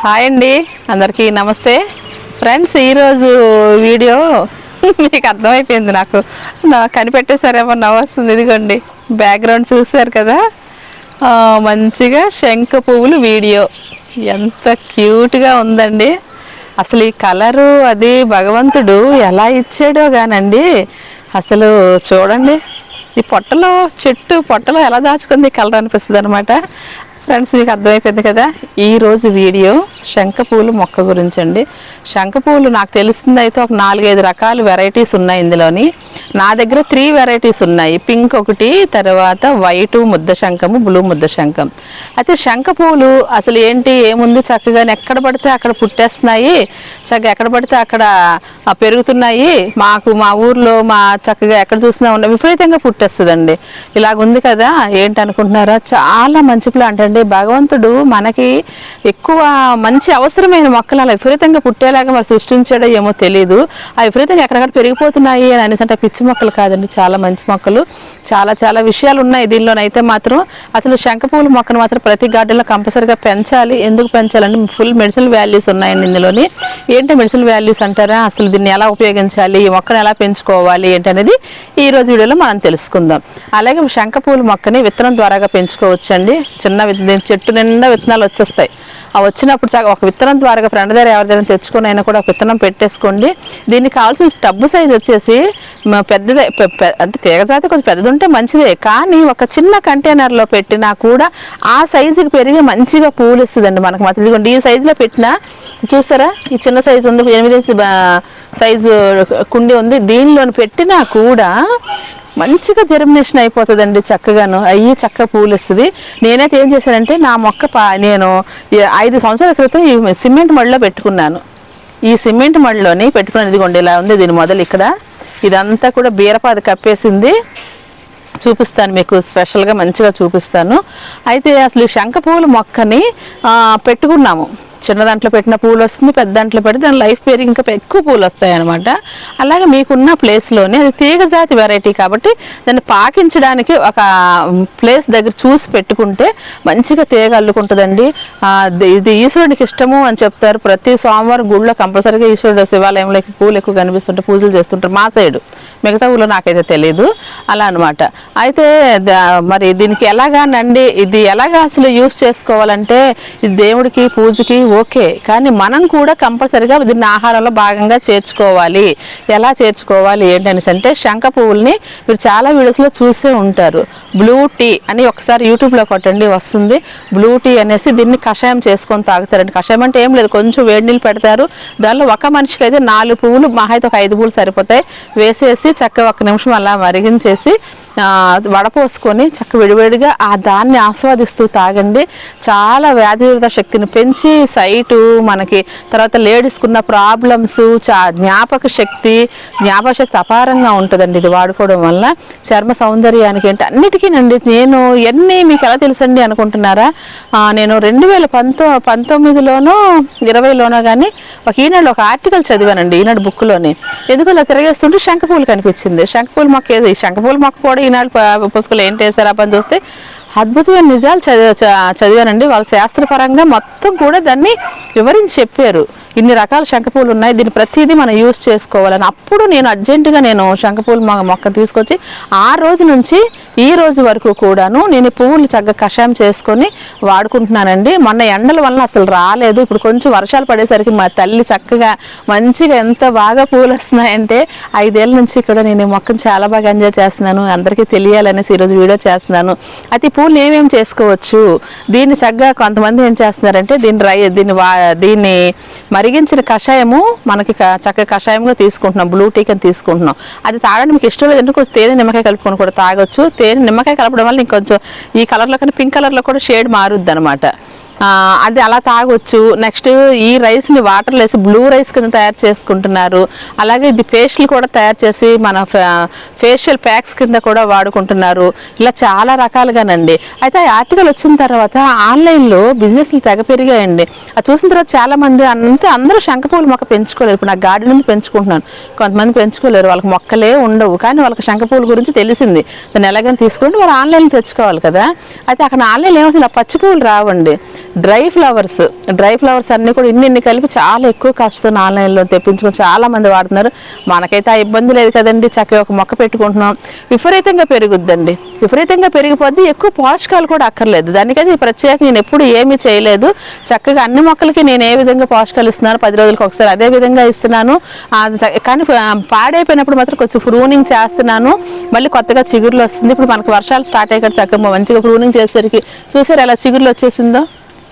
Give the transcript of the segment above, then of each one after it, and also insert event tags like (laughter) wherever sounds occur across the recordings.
Hi అండి అందరికీ నమస్తే. ఫ్రెండ్స్ ఈరోజు వీడియో మీకు అర్థమైపోయింది నాకు. నా కనిపెట్టేసారేమో నవ్వుస్తుంది ఇదిగోండి. బ్యాక్గ్రౌండ్ చూశారు కదా? మంచిగా శంఖ పువ్వులు వీడియో. ఎంత క్యూట్గా ఉందండి. అసలు ఈ కలరు అది భగవంతుడు ఎలా ఇచ్చాడో కానండి అసలు చూడండి ఈ పొట్టలో చెట్టు పొట్టలో ఎలా దాచుకుంది కలర్ అనిపిస్తుంది అనమాట. ఫ్రెండ్స్ మీకు అర్థమైపోయింది కదా? ఈరోజు వీడియో శంఖపూలు మొక్క గురించి అండి శంఖపూలు నాకు తెలిసింది అయితే ఒక నాలుగైదు రకాల వెరైటీస్ ఉన్నాయి ఇందులోని. నా దగ్గర త్రీ వెరైటీస్ ఉన్నాయి. పింక్ ఒకటి తర్వాత వైట్ ముద్ద శంఖము బ్లూ ముద్ద శంఖం. అయితే శంఖపూలు అసలు ఏంటి ఏముంది? చక్కగా ఎక్కడ పడితే అక్కడ పుట్టేస్తున్నాయి. చక్కగా ఎక్కడ పడితే అక్కడ పెరుగుతున్నాయి. మాకు మా ఊర్లో మా చక్కగా ఎక్కడ చూసినా ఉన్న విపరీతంగా పుట్టేస్తుందండి. ఇలాగుంది కదా ఏంటి అనుకుంటున్నారా చాలా మంచి ప్లాంట్ అండి. భగవంతుడు మనకి ఎక్కువ మంచి మంచి అవసరమైన మొక్కలు అలా విపరీతంగా పుట్టేలాగా మరి సృష్టించాడో ఏమో తెలియదు ఆ విపరీతంగా ఎక్కడెక్కడ పెరిగిపోతున్నాయి అని అనేసి అంటే పిచ్చి మొక్కలు కాదండి చాలా మంచి మొక్కలు. చాలా చాలా విషయాలు ఉన్నాయి దీనిలోనైతే మాత్రం. అసలు శంఖపూల మొక్కను మాత్రం ప్రతి గార్డెన్లో కంపల్సరీగా పెంచాలి. ఎందుకు పెంచాలంటే ఫుల్ మెడిసిన్ వాల్యూస్ ఉన్నాయండి ఇందులోని. ఏంటి మెడిసిన్ వాల్యూస్ అంటారా? అసలు దీన్ని ఎలా ఉపయోగించాలి? ఈ మొక్కను ఎలా పెంచుకోవాలి? ఏంటనేది ఈ రోజు వీడియోలో మనం తెలుసుకుందాం. అలాగే శంఖపూల మొక్కని విత్తనం ద్వారాగా పెంచుకోవచ్చండి. చిన్న చెట్టు నిండా విత్తనాలు వచ్చేస్తాయి. ఆ వచ్చినప్పుడు చక్కగా ఒక విత్తనం ద్వారా ఫ్రెండ్ దగ్గర ఎవరిదైనా తెచ్చుకొని అయినా కూడా ఒక విత్తనం పెట్టేసుకోండి. దీనికి కావాల్సిన టబ్బు సైజ్ వచ్చేసి పెద్దదే అంటే తీగజాతి కొంచెం పెద్దది ఉంటే మంచిదే. కానీ ఒక చిన్న కంటైనర్లో పెట్టినా కూడా ఆ సైజుకి పెరిగి మంచిగా పూలు ఇస్తుందండి మనకు మాత్రం. ఇదిగోండి ఈ సైజులో పెట్టినా చూస్తారా? ఈ చిన్న సైజు ఉంది ఎనిమిది సైజు కుండి ఉంది. దీనిలోని పెట్టినా కూడా మంచిగా జర్మినేషన్ అయిపోతుందండి చక్కగాను. అయ్యి చక్కగా పూలు ఇస్తుంది నేనైతే ఏం చేశానంటే నా మొక్క పా నేను ఐదు సంవత్సరాల క్రితం ఈ సిమెంట్ మడిలో పెట్టుకున్నాను. ఈ సిమెంట్ మడిలోని పెట్టుకున్నది ఇదిగోండి ఇలా ఉంది దీని మొదలు ఇక్కడ. ఇదంతా కూడా బీరపాది కప్పేసింది. చూపిస్తాను మీకు స్పెషల్గా మంచిగా చూపిస్తాను. అయితే అసలు ఈ శంఖ పువ్వుల మొక్కని పెట్టుకున్నాము. చిన్న దాంట్లో పెట్టిన పూలు వస్తుంది పెద్ద దాంట్లో పెడితే దాని లైఫ్ పేరు ఇంకా ఎక్కువ పూలు వస్తాయి అనమాట అలాగే మీకున్న ప్లేస్లోనే అది తీగ జాతి వెరైటీ కాబట్టి దాన్ని పాకించడానికి ఒక ప్లేస్ దగ్గర చూసి పెట్టుకుంటే మంచిగా తీగ అల్లుకుంటుందండి. ఇది ఈశ్వరుడికి ఇష్టము అని చెప్తారు. ప్రతి సోమవారం గుళ్ళో కంపల్సరీగా ఈశ్వరుడు శివాలయంలో పూలు ఎక్కువ కనిపిస్తుంటే పూజలు చేస్తుంటారు మా సైడు మిగతా ఊళ్ళో నాకైతే తెలియదు అలా అనమాట అయితే మరి దీనికి ఎలాగానండి ఇది ఎలాగా అసలు యూస్ చేసుకోవాలంటే ఇది దేవుడికి పూజకి ఓకే కానీ మనం కూడా కంపల్సరీగా దీన్ని ఆహారంలో భాగంగా చేర్చుకోవాలి. ఎలా చేర్చుకోవాలి ఏంటనేసి అంటే శంఖ పువ్వుల్ని మీరు చాలా వీడియోస్లో చూసే ఉంటారు. బ్లూ టీ అని ఒకసారి యూట్యూబ్లో కొట్టండి వస్తుంది. బ్లూ టీ అనేసి దీన్ని కషాయం చేసుకొని తాగుతారండి. కషాయం అంటే ఏం లేదు కొంచెం వేడి నీళ్ళు పెడతారు. దానిలో ఒక మనిషికి అయితే నాలుగు పువ్వులు మహా అయితే ఒక ఐదు పువ్వులు సరిపోతాయి. వేసేసి చక్కగా ఒక నిమిషం అలా మరిగించేసి వడపోసుకొని చక్క విడివిడిగా ఆ దాన్ని ఆస్వాదిస్తూ తాగండి. చాలా వ్యాధి శక్తిని పెంచి సైటు మనకి తర్వాత లేడీస్కున్న ప్రాబ్లమ్స్ చా జ్ఞాపక శక్తి జ్ఞాపక శక్తి అపారంగా ఉంటుందండి ఇది వాడుకోవడం వల్ల. చర్మ సౌందర్యానికి ఏంటి అన్నిటికీనండి నేను ఎన్ని మీకు ఎలా తెలుసండి అనుకుంటున్నారా? నేను రెండు వేల పంతో పంతొమ్మిదిలోనో ఇరవైలోనో కానీ ఒక ఈనాడు ఒక ఆర్టికల్ చదివానండి ఈనాడు బుక్లోని. ఎందుకు ఇలా తిరగేస్తుంటే శంఖపూలు కనిపించింది. శంఖపూలు మొక్క ఏది శంఖపూలు మొక్క కూడా ఈనాడు పుస్తకాలు ఏంటి వేసారా పని చూస్తే అద్భుతమైన నిజాలు చదివా చ- చదివానండి వాళ్ళ శాస్త్రపరంగా మొత్తం కూడా దాన్ని వివరించి చెప్పారు. ఇన్ని రకాల శంఖపూలు ఉన్నాయి. దీన్ని ప్రతిదీ మనం యూస్ చేసుకోవాలని. అప్పుడు నేను అర్జెంటుగా నేను శంఖపూలు మొక్క తీసుకొచ్చి ఆ రోజు నుంచి ఈ రోజు వరకు కూడాను నేను పువ్వులు చక్కగా కషాయం చేసుకొని వాడుకుంటున్నానండి. మొన్న ఎండల వలన అసలు రాలేదు. ఇప్పుడు కొంచెం వర్షాలు పడేసరికి మా తల్లి చక్కగా మంచిగా ఎంత బాగా పూలు వస్తున్నాయంటే ఐదేళ్ళ నుంచి కూడా నేను మొక్కను చాలా బాగా ఎంజాయ్ చేస్తున్నాను. అందరికీ తెలియాలనేసి ఈరోజు వీడియో చేస్తున్నాను. అయితే పూలు ఏమేమి చేసుకోవచ్చు? దీన్ని చక్కగా కొంతమంది ఏం చేస్తున్నారంటే దీన్ని రై దీన్ని వా దీన్ని మరిగించిన కషాయము మనకి చక్కగా కషాయంగా తీసుకుంటున్నాం. బ్లూ టీ అని తీసుకుంటున్నాం. అది తాగడానికి మీకు ఇష్టం లేదు. ఎందుకు? తేనె నిమ్మకాయ కలుపుకొని కూడా తాగొచ్చు. తేనె నిమ్మకాయ కలపడం వల్ల ఇంకొంచెం ఈ కలర్లో కానీ పింక్ కలర్లో కూడా షేడ్ మారుద్ది అనమాట అది అలా తాగొచ్చు. నెక్స్ట్ ఈ రైస్ని వాటర్లో వేసి బ్లూ రైస్ కింద తయారు చేసుకుంటున్నారు. అలాగే ఇది ఫేషియల్ కూడా తయారు చేసి మన ఫేషియల్ ప్యాక్స్ కింద కూడా వాడుకుంటున్నారు. ఇలా చాలా రకాలుగానండి. అయితే ఆ ఆర్టికల్ వచ్చిన తర్వాత ఆన్లైన్లో బిజినెస్లు తెగ పెరిగాయండి. అది చూసిన తర్వాత చాలా మంది అంతే అందరూ శంఖపూలు మొక్క పెంచుకోలేరు. ఇప్పుడు నా గార్డెన్ నుంచి పెంచుకుంటున్నాను. కొంతమంది పెంచుకోలేరు. వాళ్ళకి మొక్కలే ఉండవు. కానీ వాళ్ళకి శంఖపూల గురించి తెలిసింది. దాన్ని ఎలాగైనా తీసుకుంటే వాళ్ళు ఆన్లైన్ తెచ్చుకోవాలి కదా. అయితే అక్కడ ఆన్లైన్ ఏమవుతుంది? ఇలా పచ్చి పువ్వులు రావండి. డ్రై ఫ్లవర్స్ డ్రై ఫ్లవర్స్ అన్నీ కూడా ఇన్ని ఇన్ని కలిపి చాలా ఎక్కువ కాస్ట్తో ఆన్లైన్లో తెప్పించుకొని చాలా మంది వాడుతున్నారు. మనకైతే ఆ ఇబ్బంది లేదు కదండి చక్కగా ఒక మొక్క పెట్టుకుంటున్నాం. విపరీతంగా పెరుగుద్దండి. విపరీతంగా పెరిగిపోద్ది ఎక్కువ పోషకాలు కూడా అక్కర్లేదు. దానికైతే ప్రత్యేక నేను ఎప్పుడు ఏమీ చేయలేదు. చక్కగా అన్ని మొక్కలకి నేను ఏ విధంగా పోషకాలు ఇస్తున్నాను పది రోజులకు ఒకసారి అదే విధంగా ఇస్తున్నాను. కానీ పాడైపోయినప్పుడు మాత్రం కొంచెం ప్రూనింగ్ చేస్తున్నాను. మళ్ళీ కొత్తగా చిగురులు వస్తుంది. ఇప్పుడు మనకు వర్షాలు స్టార్ట్ అయ్యాక చక్కగా మంచిగా ప్రూనింగ్ చేసేసరికి చూసారు ఎలా చిగురులు వచ్చేసిందో?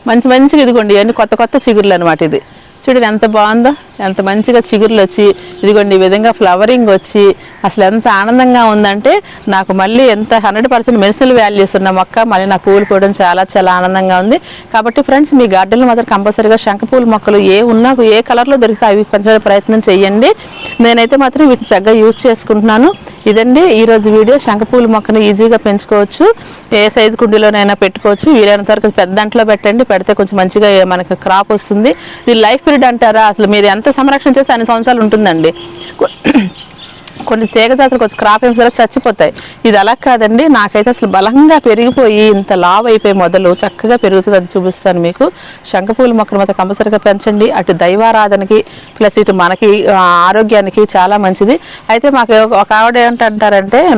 మంచి మంచిగా ఇదిగోండి ఇవన్నీ కొత్త కొత్త చిగురులు అనమాట ఇది. చూడండి ఎంత బాగుందో. ఎంత మంచిగా చిగురులు వచ్చి ఇదిగోండి ఈ విధంగా ఫ్లవరింగ్ వచ్చి అసలు ఎంత ఆనందంగా ఉందంటే నాకు మళ్ళీ ఎంత హండ్రెడ్ పర్సెంట్ మెడిసినల్ వాల్యూస్ ఉన్న మొక్క మళ్ళీ నాకు పూలు పోవడం చాలా చాలా ఆనందంగా ఉంది. కాబట్టి ఫ్రెండ్స్ మీ గార్డెన్లో మాత్రం కంపల్సరీగా శంఖపూల మొక్కలు ఏ ఉన్నా ఏ కలర్లో దొరికితే అవి కొంచెం ప్రయత్నం చేయండి. నేనైతే మాత్రం వీటిని చక్కగా యూజ్ చేసుకుంటున్నాను. ఇదండి ఈరోజు వీడియో. శంఖపూల మొక్కను ఈజీగా పెంచుకోవచ్చు. ఏ సైజు కుండీలోనైనా పెట్టుకోవచ్చు. వీలైనంత వరకు పెద్ద దాంట్లో పెట్టండి. పెడితే కొంచెం మంచిగా మనకి క్రాప్ వస్తుంది. ఇది లైఫ్ పీరియడ్ అంటారా? అసలు మీరు ఎంత సంరక్షణ చేస్తే అన్ని సంవత్సరాలు ఉంటుందండి. కొన్ని తీగ జాతులు కొంచెం క్రాప్ అయిన చచ్చిపోతాయి. ఇది అలా కాదండి నాకైతే అసలు బలంగా పెరిగిపోయి ఇంత లావ్ అయిపోయి మొదలు చక్కగా పెరుగుతుంది అది చూపిస్తాను మీకు. శంఖపూల మొక్కలు మాత్రం కంపల్సరీగా పెంచండి. అటు దైవారాధనకి ప్లస్ ఇటు మనకి ఆరోగ్యానికి చాలా మంచిది. అయితే మాకు ఒక- ఆవిడ ఏంటంటారంటే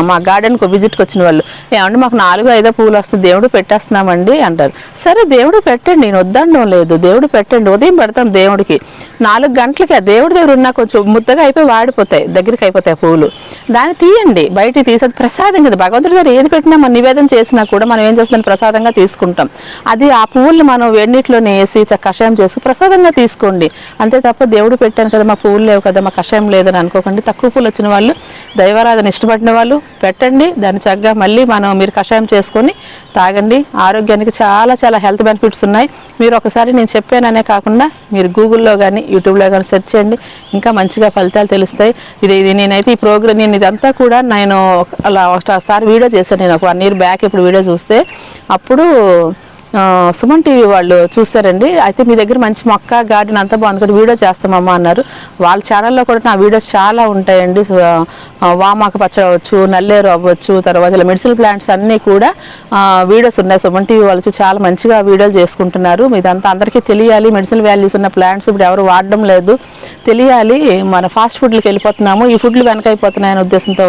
మా గార్డెన్కి విజిట్కి వచ్చిన వాళ్ళు ఏమండి మాకు నాలుగు ఐదో పూలు వస్తుంది దేవుడు పెట్టేస్తున్నామండి అంటారు. సరే దేవుడు పెట్టండి నేను వద్దనడం లేదు. దేవుడు పెట్టండి ఉదయం పెడతాం దేవుడికి. నాలుగు గంటలకి ఆ దేవుడి దగ్గర ఉన్న కొంచెం ముద్దగా అయిపోయి వాడిపోతాయి. దగ్గరికి అయిపోతాయి పూలు దాన్ని తీయండి. బయటికి తీసేది ప్రసాదం కదా. భగవంతుడి గారు ఏది పెట్టినా మనం నివేదన చేసినా కూడా మనం ఏం చేస్తాం ప్రసాదంగా తీసుకుంటాం. అది ఆ పువ్వుల్ని మనం వేడినీటిలోనే వేసి చక్క కషాయం చేసి ప్రసాదంగా తీసుకోండి. అంతే తప్ప దేవుడు పెట్టాను కదా మా పువ్వులు లేవు కదా మా కషాయం లేదని అనుకోకండి. తక్కువ పూలు వచ్చిన వాళ్ళు దైవారాధన ఇష్టపడిన వాళ్ళు పెట్టండి. దాన్ని చక్కగా మళ్ళీ మనం మీరు కషాయం చేసుకొని తాగండి. ఆరోగ్యానికి చాలా చాలా హెల్త్ బెనిఫిట్స్ ఉన్నాయి. మీరు ఒకసారి నేను చెప్పాననే కాకుండా మీరు గూగుల్లో కానీ యూట్యూబ్లో కానీ సెర్చ్ చేయండి. ఇంకా మంచిగా ఫలితాలు తెలుస్తాయి. ఇది ఇది నేనైతే ఈ ప్రోగ్రామ్ నేను ఇదంతా కూడా నేను అలా ఒకసారి వీడియో చేశాను. నేను ఒక వన్ ఇయర్ బ్యాక్ ఇప్పుడు వీడియో చూస్తే అప్పుడు సుమన్ టీవీ వాళ్ళు చూసారండి అయితే మీ దగ్గర మంచి మొక్క గార్డెన్ అంతా బాగుంది. కూడా వీడియో చేస్తామమ్మా అన్నారు. వాళ్ళ ఛానల్లో కూడా నా వీడియోస్ చాలా ఉంటాయండి. వామాక ఆ, పచ్చడి అవ్వచ్చు నల్లేరు అవ్వచ్చు తర్వాత ఇలా మెడిసిన్ ప్లాంట్స్ అన్నీ కూడా వీడియోస్ ఉన్నాయి. సుమన్ టీవీ వాళ్ళు చాలా మంచిగా వీడియోలు చేసుకుంటున్నారు. ఇదంతా అందరికీ తెలియాలి. మెడిసిన్ వాల్యూస్ ఉన్న ప్లాంట్స్ ఇప్పుడు ఎవరు వాడడం లేదు. తెలియాలి. మన ఫాస్ట్ ఫుడ్లకి వెళ్ళిపోతున్నాము. ఈ ఫుడ్లు వెనకైపోతున్నాయనే ఉద్దేశంతో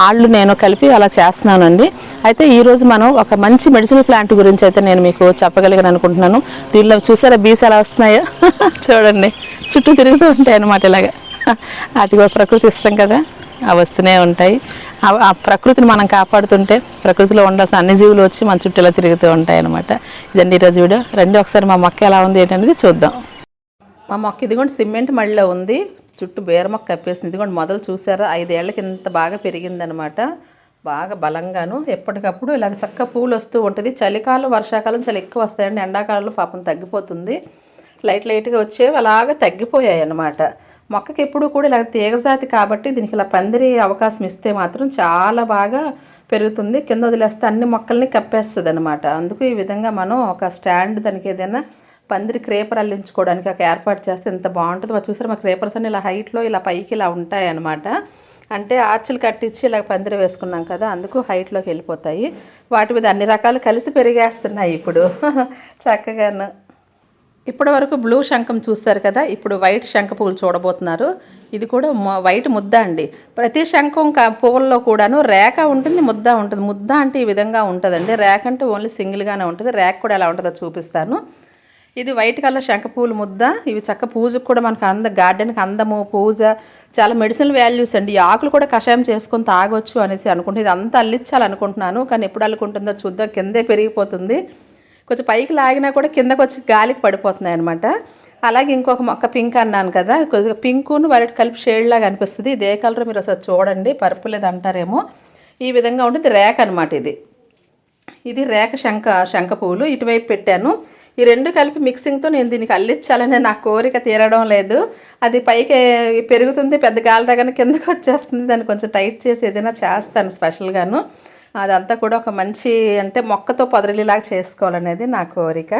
వాళ్ళు నేను కలిపి అలా చేస్తున్నానండి. అయితే ఈరోజు మనం ఒక మంచి మెడిసిన్ ప్లాంట్ గురించి అయితే నేను మీకు చెప్పగలిగాను అనుకుంటున్నాను. దీనిలో చూసారా బీస్ ఎలా వస్తున్నాయో? (laughs) చూడండి. చుట్టూ తిరుగుతూ ఉంటాయి అన్నమాట ఇలాగా. (laughs) వాటికి కూడా ప్రకృతి ఇష్టం కదా. అవి వస్తూనే ఉంటాయి. ఆ- ఆ ప్రకృతిని మనం కాపాడుతుంటే ప్రకృతిలో ఉండాల్సిన అన్ని జీవులు వచ్చి మన చుట్టూ ఇలా తిరుగుతూ ఉంటాయి అనమాట ఇదండి ఈరోజు వీడియో. రండి ఒకసారి మా మొక్క ఎలా ఉంది ఏంటనేది చూద్దాం. మా మొక్క ఇదిగోండి సిమెంట్ మడిలో ఉంది. చుట్టూ బేర మొక్క కప్పేసింది. ఇదిగోండి మొదలు చూసారా? ఐదేళ్ళకి ఇంత బాగా పెరిగిందనమాట బాగా బలంగాను ఎప్పటికప్పుడు ఇలాగ చక్క పూలు వస్తూ ఉంటుంది. చలికాలం వర్షాకాలం చాలా ఎక్కువ వస్తాయండి. ఎండాకాలంలో పాపం తగ్గిపోతుంది. లైట్ లైట్గా వచ్చేవి అలాగ తగ్గిపోయాయి అన్నమాట. మొక్కకి ఎప్పుడు కూడా ఇలా తీగజాతి కాబట్టి దీనికి ఇలా పందిరి అవకాశం ఇస్తే మాత్రం చాలా బాగా పెరుగుతుంది. కింద వదిలేస్తే అన్ని మొక్కల్ని కప్పేస్తుంది అనమాట అందుకు ఈ విధంగా మనం ఒక స్టాండ్ దానికి ఏదైనా పందిరి క్రేపర్ అల్లించుకోవడానికి ఒక ఏర్పాటు చేస్తే ఎంత బాగుంటుందో. మరి చూసారు మా క్రేపర్స్ అన్ని ఇలా హైట్లో ఇలా పైకి ఇలా ఉంటాయి అనమాట అంటే ఆర్చులు కట్టించి ఇలా పందిరి వేసుకున్నాం కదా అందుకు హైట్లోకి వెళ్ళిపోతాయి. వాటి మీద అన్ని రకాలు కలిసి పెరిగేస్తున్నాయి ఇప్పుడు. (laughs) చక్కగాను. ఇప్పటి వరకు బ్లూ శంఖం చూస్తారు కదా ఇప్పుడు వైట్ శంఖ పువ్వులు చూడబోతున్నారు. ఇది కూడా వైట్ ముద్ద అండి. ప్రతి శంఖం పువ్వుల్లో కూడాను రేఖ ఉంటుంది ముద్ద ఉంటుంది. ముద్ద అంటే ఈ విధంగా ఉంటుందండి. రేఖ అంటే ఓన్లీ సింగిల్గానే ఉంటుంది. రేఖ కూడా ఎలా ఉంటుందో చూపిస్తాను. ఇది వైట్ కలర్ శంఖ పువ్వుల ముద్ద. ఇవి చక్క పూజకు కూడా మనకు అంద గార్డెన్కి అందము పూజ. చాలా మెడిసినల్ వాల్యూస్ అండి. ఈ ఆకులు కూడా కషాయం చేసుకొని తాగొచ్చు అనేసి అనుకుంటే. ఇది అంతా అల్లించాలనుకుంటున్నాను కానీ ఎప్పుడు అల్లుకుంటుందో చూద్దాం. కిందే పెరిగిపోతుంది. కొంచెం పైకి లాగినా కూడా కిందకు వచ్చి గాలికి పడిపోతున్నాయి అనమాట అలాగే ఇంకొక మొక్క పింక్ అన్నాను కదా. కొద్దిగా పింకును వైట్ కలిపి షేడ్ లాగా అనిపిస్తుంది. ఇదే కలర్ మీరు ఒకసారి చూడండి. పర్పుల్ ఇది అంటారేమో. ఈ విధంగా ఉంటుంది. రేక్ అనమాట ఇది. ఇది రేఖ శంఖ శంఖ పువ్వులు ఇటువైపు పెట్టాను. ఈ రెండు కలిపి మిక్సింగ్తో నేను దీనికి అల్లించాలనే నా కోరిక తీరడం లేదు. అది పైకి పెరుగుతుంది పెద్ద గాలి రాగానే కిందకి వచ్చేస్తుంది. దాన్ని కొంచెం టైట్ చేసి ఏదైనా చేస్తాను స్పెషల్గాను అదంతా కూడా ఒక మంచి అంటే మొక్కతో పొదరిలాగా చేసుకోవాలనేది నా కోరిక.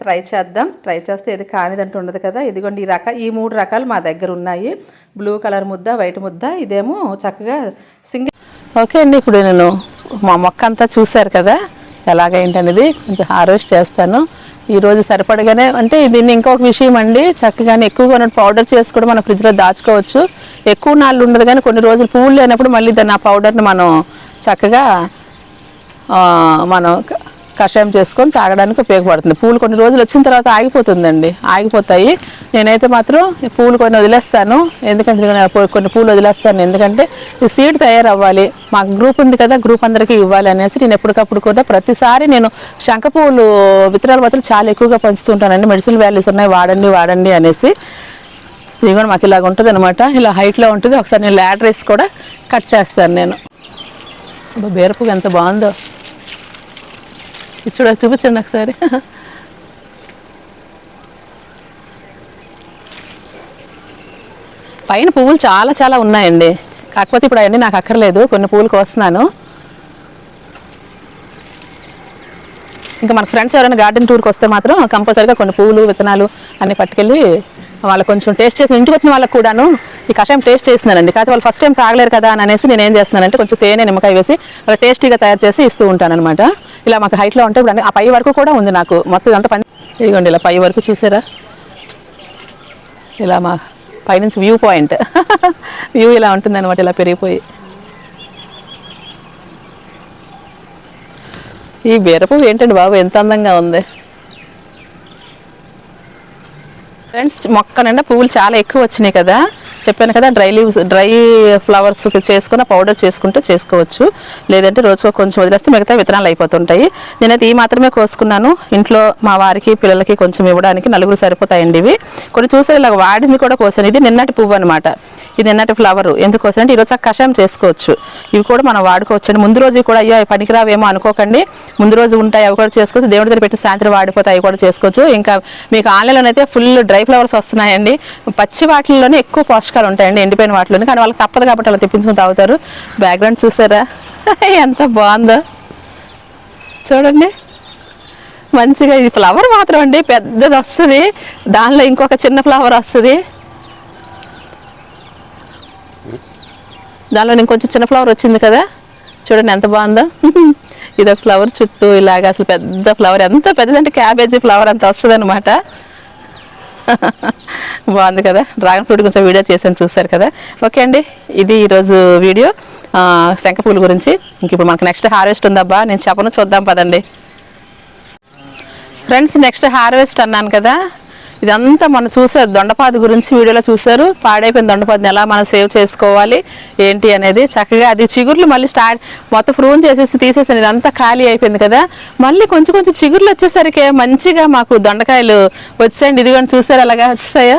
ట్రై చేద్దాం. ట్రై చేస్తే ఇది కానిదంటూ ఉండదు కదా. ఇదిగోండి ఈ రక ఈ మూడు రకాలు మా దగ్గర ఉన్నాయి. బ్లూ కలర్ ముద్ద వైట్ ముద్ద ఇదేమో చక్కగా సింగిల్ ఓకే అండి ఇప్పుడు నేను మా మొక్క అంతా చూశారు కదా ఎలాగైందనేది కొంచెం హార్వెస్ట్ చేస్తాను. ఈ రోజు సరిపడగానే అంటే దీన్ని ఇంకొక విషయం అండి చక్కగానే ఎక్కువగా ఉన్న పౌడర్ చేసి కూడా మనం ఫ్రిడ్జ్లో దాచుకోవచ్చు. ఎక్కువ నాళ్ళు ఉండదు కానీ కొన్ని రోజులు పువ్వులు లేనప్పుడు మళ్ళీ దాన్ని ఆ పౌడర్ని మనం చక్కగా మనం కషాయం చేసుకొని తాగడానికి ఉపయోగపడుతుంది. పూలు కొన్ని రోజులు వచ్చిన తర్వాత ఆగిపోతుందండి. ఆగిపోతాయి. నేనైతే మాత్రం ఈ పూలు కొన్ని వదిలేస్తాను. ఎందుకంటే కొన్ని పూలు వదిలేస్తాను. ఎందుకంటే ఈ సీడ్ తయారవ్వాలి. మాకు గ్రూప్ ఉంది కదా గ్రూప్ అందరికీ ఇవ్వాలి అనేసి నేను ఎప్పటికప్పుడు కూడా ప్రతిసారి నేను శంఖ పువ్వులు విత్తనాలు మాత్రం చాలా ఎక్కువగా పంచుతుంటానండి. మెడిసిన్ వాల్యూస్ ఉన్నాయి వాడండి వాడండి అనేసి. ఇది కూడా మాకు ఇలాగ ఉంటుంది అనమాట ఇలా హైట్లో ఉంటుంది. ఒకసారి నేను ల్యాడర్ కూడా కట్ చేస్తాను నేను. అబ్బా, బీరపువ్వు ఎంత బాగుందో. చూడ చూపించండి ఒకసారి. పైన పువ్వులు చాలా చాలా ఉన్నాయండి. కాకపోతే ఇప్పుడు అవన్నీ నాకు అక్కర్లేదు కొన్ని పువ్వులు కోస్తున్నాను ఇంకా మన ఫ్రెండ్స్ ఎవరైనా గార్డెన్ టూర్కి వస్తే మాత్రం కంపల్సరీగా కొన్ని పువ్వులు విత్తనాలు అన్ని పట్టుకెళ్ళి వాళ్ళకి కొంచెం టేస్ట్ చేసి ఇంటికి వచ్చిన వాళ్ళకి కూడాను ఈ కషాయం టేస్ట్ చేస్తున్నానండి కాకపోతే వాళ్ళు ఫస్ట్ టైం తాగలేరు కదా అని అనేసి నేను ఏం చేస్తున్నానంటే కొంచెం తేనె నిమ్మకాయ వేసి వాళ్ళ టేస్టీగా తయారు చేసి ఇస్తూ ఉంటాను అనమాట ఇలా మాకు హైట్లో ఉంటే ఇప్పుడు ఆ పై వరకు కూడా ఉంది నాకు. మొత్తం ఇదంతా పని ఇదిగోండి ఇలా పై వరకు చూసారా? ఇలా మా పైనుంచి వ్యూ పాయింట్. (laughs) వ్యూ ఇలా ఉంటుంది అనమాట ఇలా పెరిగిపోయి. ఈ బీరపువ్వు ఏంటండి బాబు? ఎంత అందంగా ఉంది. ఫ్రెండ్స్ మొక్క నిండా పువ్వులు చాలా ఎక్కువ వచ్చినాయి కదా. చెప్పాను కదా డ్రై లీవ్స్ డ్రై ఫ్లవర్స్ చేసుకున్న పౌడర్ చేసుకుంటే చేసుకోవచ్చు. లేదంటే రోజుకో కొంచెం వదిలేస్తే మిగతా విత్తనాలు అయిపోతుంటాయి. నేనైతే ఈ మాత్రమే కోసుకున్నాను. ఇంట్లో మా వారికి పిల్లలకి కొంచెం ఇవ్వడానికి నలుగురు సరిపోతాయండి ఇవి. కొన్ని చూస్తే ఇలా వాడింది కూడా కోసాను. ఇది నిన్నటి పువ్వు అనమాట ఇది నిన్నటి ఫ్లవర్. ఎందుకు కోసానంటే ఈరోజు కషాయం చేసుకోవచ్చు. ఇవి కూడా మనం వాడుకోవచ్చు అండి ముందు రోజు కూడా అయ్యో అవి పనికిరావేమో అనుకోకండి. ముందు రోజు ఉంటాయి అవి కూడా చేసుకోవచ్చు. దేవుడి దగ్గర పెట్టి సాయంత్రం వాడిపోతాయి అవి కూడా చేసుకోవచ్చు. ఇంకా మీకు ఆన్లైన్లో అయితే ఫుల్ డ్రై ఫ్లవర్స్ వస్తున్నాయండి. పచ్చి వాటిల్లోనే ఎక్కువ పోషకాలు ఉంటాయండి ఎండిపోయిన వాటిలో కానీ వాళ్ళకి తప్పదు కాబట్టి అలా తెప్పించుకుని తాగుతారు. బ్యాక్గ్రౌండ్ చూసారా? (laughs) ఎంత బాగుందో. చూడండి. మంచిగా ఇది ఫ్లవర్ మాత్రం అండి పెద్దది వస్తుంది. దానిలో ఇంకొక చిన్న ఫ్లవర్ వస్తుంది. దానిలో ఇంకొంచెం చిన్న ఫ్లవర్ వచ్చింది కదా. చూడండి ఎంత బాగుందో. (laughs) ఇది ఒక ఫ్లవర్ చుట్టూ ఇలాగ అసలు పెద్ద ఫ్లవర్. ఎంత పెద్దదంటే క్యాబేజీ ఫ్లవర్ అంత వస్తుంది అనమాట (laughs) బాగుంది కదా. డ్రాగన్ ఫ్రూట్ కొంచెం వీడియో చేసాను చూసారు కదా. ఓకే అండి ఇది ఈరోజు వీడియో. శంఖపూలు గురించి. ఇంక ఇప్పుడు మనకు నెక్స్ట్ హార్వెస్ట్ ఉందబ్బా. నేను చెప్పను చూద్దాం పదండి. ఫ్రెండ్స్ నెక్స్ట్ హార్వెస్ట్ అన్నాను కదా. ఇదంతా మనం చూసారు దొండపాది గురించి వీడియోలో చూసారు పాడైపోయిన దొండపాదిని ఎలా మనం సేవ్ చేసుకోవాలి ఏంటి అనేది. చక్కగా అది చిగుర్లు మళ్ళీ స్టార్ట్ మొత్తం ప్రూన్ చేసేసి తీసేసాను. ఇదంతా ఖాళీ అయిపోయింది కదా. మళ్ళీ కొంచెం కొంచెం చిగుర్లు వచ్చేసరికి మంచిగా మాకు దొండకాయలు వచ్చాయండి. ఇదిగోండి చూసారు అలాగా వచ్చేసాయా?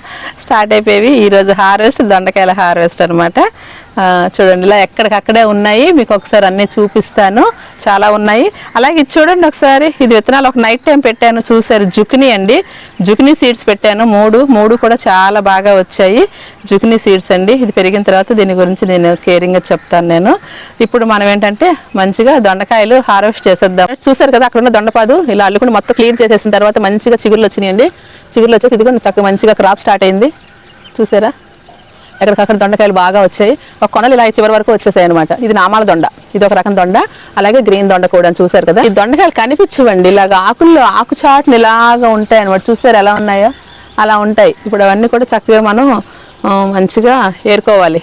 స్టార్ట్ అయిపోయేవి. ఈరోజు హార్వెస్ట్ దొండకాయల హార్వెస్ట్ అనమాట చూడండి ఇలా ఎక్కడికక్కడే ఉన్నాయి. మీకు ఒకసారి అన్నీ చూపిస్తాను. చాలా ఉన్నాయి. అలాగే చూడండి ఒకసారి ఇది విత్తనాలు ఒక నైట్ టైం పెట్టాను చూసారు జుకినీ అండి. జుకినీ సీడ్స్ పెట్టాను. మూడు మూడు కూడా చాలా బాగా వచ్చాయి. జుకినీ సీడ్స్ అండి. ఇది పెరిగిన తర్వాత దీని గురించి నేను కేరింగ్గా చెప్తాను నేను. ఇప్పుడు మనం ఏంటంటే మంచిగా దొండకాయలు హార్వెస్ట్ చేసేద్దాం. చూసారు కదా అక్కడ ఉన్న దొండపాదు ఇలా అల్లుకుని మొత్తం క్లీన్ చేసేసిన తర్వాత మంచిగా చిగురులు వచ్చినాయండి. చిగుర్లు వచ్చేసి ఇదిగో తక్కువ మంచిగా క్రాప్ స్టార్ట్ అయింది. చూసారా? ఎక్కడికక్కడ దొండకాయలు బాగా వచ్చాయి. ఒక కొనలు ఇలా చివరి వరకు వచ్చేసాయి అనమాట ఇది నామాల దొండ. ఇది ఒక రకం దొండ. అలాగే గ్రీన్ దొండ కూడా చూసారు కదా. ఈ దొండకాయలు కనిపించవండి. ఇలాగ ఆకుల్లో ఆకు చాటుని ఇలాగా ఉంటాయి అనమాట చూసారు ఎలా ఉన్నాయో? అలా ఉంటాయి. ఇప్పుడు అవన్నీ కూడా చక్కగా మనం మంచిగా ఏరుకోవాలి.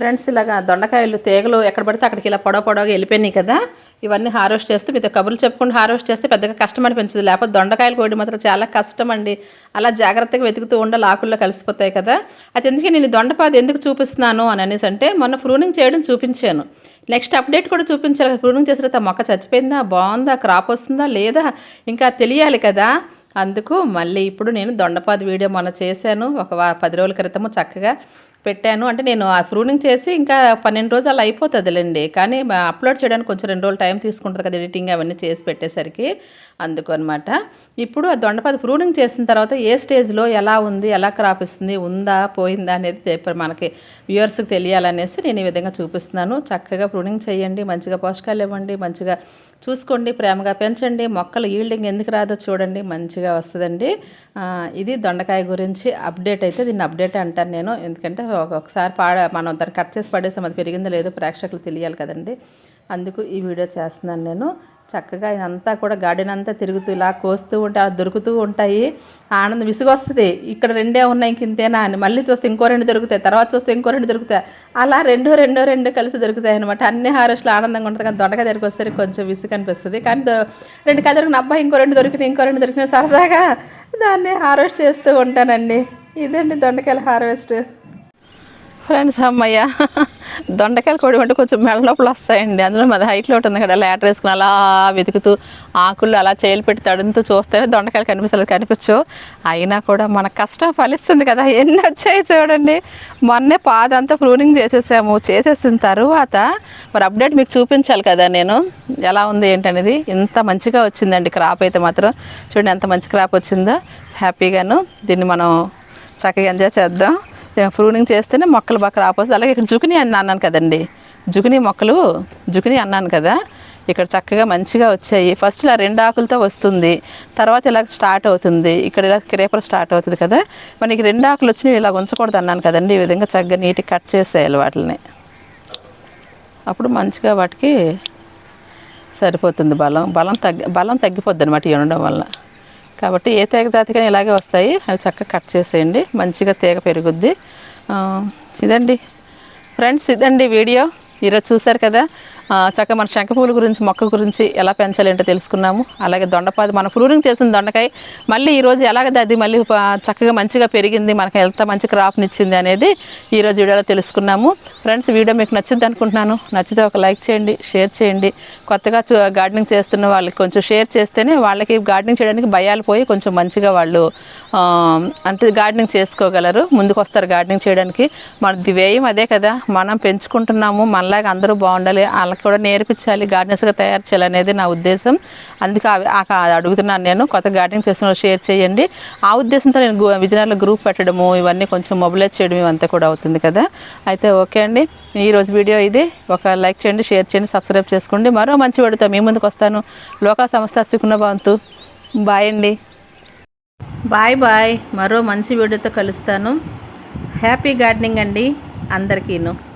ఫ్రెండ్స్ ఇలాగా దొండకాయలు తీగలు ఎక్కడ పడితే అక్కడికి ఇలా పొడవ పొడవగా వెళ్ళిపోయినాయి కదా ఇవన్నీ హార్వెస్ట్ చేస్తే మీతో కబుర్లు చెప్పుకుంటూ హార్వెస్ట్ చేస్తే పెద్దగా కష్టం అనిపించదు. లేకపోతే దొండకాయలు కోయడం మాత్రం చాలా కష్టం అండి. అలా జాగ్రత్తగా వెతుకుతూ ఉండాలి ఆకుల్లో కలిసిపోతాయి కదా. అది ఎందుకే నేను దొండపాది ఎందుకు చూపిస్తున్నాను అని అనేసి అంటే మొన్న ప్రూనింగ్ చేయడం చూపించాను. నెక్స్ట్ అప్డేట్ కూడా చూపించాలి ప్రూనింగ్ చేసిన తర్వాత మొక్క చచ్చిపోయిందా బాగుందా క్రాప్ వస్తుందా లేదా ఇంకా తెలియాలి కదా. అందుకు మళ్ళీ ఇప్పుడు నేను దొండపాది వీడియో మొన్న చేశాను. ఒక పది రోజుల క్రితము చక్కగా పెట్టాను. అంటే నేను ఆ ప్రూనింగ్ చేసి ఇంకా పన్నెండు రోజులు అలా అయిపోతుందిలేండి. కానీ అప్లోడ్ చేయడానికి కొంచెం రెండు రోజులు టైం తీసుకుంటుంది కదా ఎడిటింగ్ అవన్నీ చేసి పెట్టేసరికి. అందుకు అనమాట ఇప్పుడు ఆ దొండపాది ప్రూనింగ్ చేసిన తర్వాత ఏ స్టేజ్లో ఎలా ఉంది ఎలా క్రాప్ ఇస్తుంది ఉందా పోయిందా అనేది మనకి వ్యూవర్స్కి తెలియాలనేసి నేను ఈ విధంగా చూపిస్తున్నాను. చక్కగా ప్రూనింగ్ చేయండి మంచిగా పోషకాలు ఇవ్వండి మంచిగా చూసుకోండి ప్రేమగా పెంచండి మొక్కలు ఈల్డింగ్ ఎందుకు రాదో చూడండి మంచిగా వస్తుందండి. ఇది దొండకాయ గురించి అప్డేట్ అయితే దీన్ని అప్డేట్ అంటాను నేను. ఎందుకంటే ఒకసారి పాడ మనం దాన్ని కట్ చేసి పడేసాం అది పెరిగిందో లేదో ప్రేక్షకులు తెలియాలి కదండి. అందుకు ఈ వీడియో చేస్తున్నాను నేను. చక్కగా ఇదంతా కూడా గార్డెన్ అంతా తిరుగుతూ ఇలా కోస్తూ ఉంటే అలా దొరుకుతూ ఉంటాయి. ఆనందం విసుగొస్తుంది. ఇక్కడ రెండే ఉన్నాయి ఇంక ఇంతేనా అని. మళ్ళీ చూస్తే ఇంకో రెండు దొరుకుతాయి. తర్వాత చూస్తే ఇంకో రెండు దొరుకుతాయి. అలా రెండో రెండో రెండు కలిసి దొరుకుతాయి అనమాట అన్ని హారెస్ట్లు ఆనందంగా ఉంటుంది కానీ దొండకాయ దగ్గరికి వస్తే కొంచెం విసుగు అనిపిస్తుంది. కానీ రెండు కాయ దొరికిన అబ్బాయి ఇంకో రెండు దొరికినాయి ఇంకో రెండు దొరికినాయి. సరదాగా దాన్ని హార్వెస్ట్ చేస్తూ ఉంటానండి. ఇదండి దొండకాయల హార్వెస్ట్. ఫ్రెండ్స్ అమ్మయ్య దొండకాయలు కోడి అంటే కొంచెం మెడ లోపల వస్తాయండి. అందులో మాది హైట్లో ఉంటుంది కదా లేటర్ వేసుకుని అలా వెతుకుతూ ఆకులు అలా చేయలు పెట్టి తడుతూ చూస్తేనే దొండకాయలు కనిపిస్తుంది కనిపించవు. అయినా కూడా మన కష్టం ఫలిస్తుంది కదా ఎన్ని వచ్చాయి చూడండి. మొన్నే పాదంతా ప్రూనింగ్ చేసేసాము చేసేసిన తర్వాత మరి అప్డేట్ మీకు చూపించాలి కదా నేను. ఎలా ఉంది ఏంటనేది? ఇంత మంచిగా వచ్చిందండి క్రాప్ అయితే మాత్రం. చూడండి ఎంత మంచి క్రాప్ వచ్చిందో. హ్యాపీగాను దీన్ని మనం చక్కగా ఎంజాయ్ చేద్దాం. ప్రూనింగ్ చేస్తేనే మొక్కలు బాగా రాపోతుంది అలాగే ఇక్కడ జుకిని అని అన్నాను కదండి. జుకిని మొక్కలు జుకిని అన్నాను కదా. ఇక్కడ చక్కగా మంచిగా వచ్చాయి. ఫస్ట్ ఇలా రెండు ఆకులతో వస్తుంది. తర్వాత ఇలా స్టార్ట్ అవుతుంది. ఇక్కడ ఇలా క్రేపర్ స్టార్ట్ అవుతుంది కదా. మనకి రెండు ఆకులు వచ్చినవి ఇలా ఉంచకూడదు అన్నాను కదండి. ఈ విధంగా చక్కగా నీట్గా కట్ చేసేయాలి వాటిని. అప్పుడు మంచిగా వాటికి సరిపోతుంది బలం. బలం తగ్గి బలం తగ్గిపోద్ది అనమాట ఉండడం వల్ల. కాబట్టి ఏ తీగ జాతికైనా ఇలాగే వస్తాయి. అవి చక్కగా కట్ చేసేయండి. మంచిగా తీగ పెరుగుద్ది. ఇదండి. ఫ్రెండ్స్ ఇదండి వీడియో. ఈరోజు చూశారు కదా? చక్కగా మన శంఖపూల గురించి మొక్క గురించి ఎలా పెంచాలి ఏంటో తెలుసుకున్నాము. అలాగే దొండపాది మన ఫ్లూరింగ్ చేసిన దొండకాయ మళ్ళీ ఈరోజు ఎలాగ అది మళ్ళీ చక్కగా మంచిగా పెరిగింది మనకి ఎంత మంచి క్రాప్ని ఇచ్చింది అనేది ఈరోజు వీడియోలో తెలుసుకున్నాము. ఫ్రెండ్స్ వీడియో మీకు నచ్చింది అనుకుంటున్నాను. నచ్చితే ఒక లైక్ చేయండి షేర్ చేయండి. కొత్తగా చూ- గార్డెనింగ్ చేస్తున్న వాళ్ళకి కొంచెం షేర్ చేస్తేనే వాళ్ళకి గార్డెనింగ్ చేయడానికి భయాలు పోయి కొంచెం మంచిగా వాళ్ళు అంటే గార్డెనింగ్ చేసుకోగలరు. ముందుకు వస్తారు గార్డెనింగ్ చేయడానికి. మన వ్యయం అదే కదా. మనం పెంచుకుంటున్నాము మనలాగా అందరూ బాగుండాలి. వాళ్ళకి కూడా నేర్పించాలి గార్డెన్స్గా తయారు చేయాలి అనేది నా ఉద్దేశం. అందుకే ఆ- అడుగుతున్నాను నేను కొత్త గార్డెనింగ్ చేసిన షేర్ చేయండి. ఆ ఉద్దేశంతో నేను విజయనగరంలో గ్రూప్ పెట్టడము ఇవన్నీ కొంచెం మొబిలైజ్ చేయడం ఇవంతా కూడా అవుతుంది కదా. అయితే ఓకే అండి ఈరోజు వీడియో ఇది. ఒక లైక్ చేయండి షేర్ చేయండి సబ్స్క్రైబ్ చేసుకోండి. మరో మంచి వీడియోతో మీ ముందుకు వస్తాను. లోకా సంస్థ సుకున్న భవంతు. బాయ్ అండి. బాయ్ బాయ్ మరో మంచి వీడియోతో కలుస్తాను. హ్యాపీ గార్డెనింగ్ అండి అందరికీను.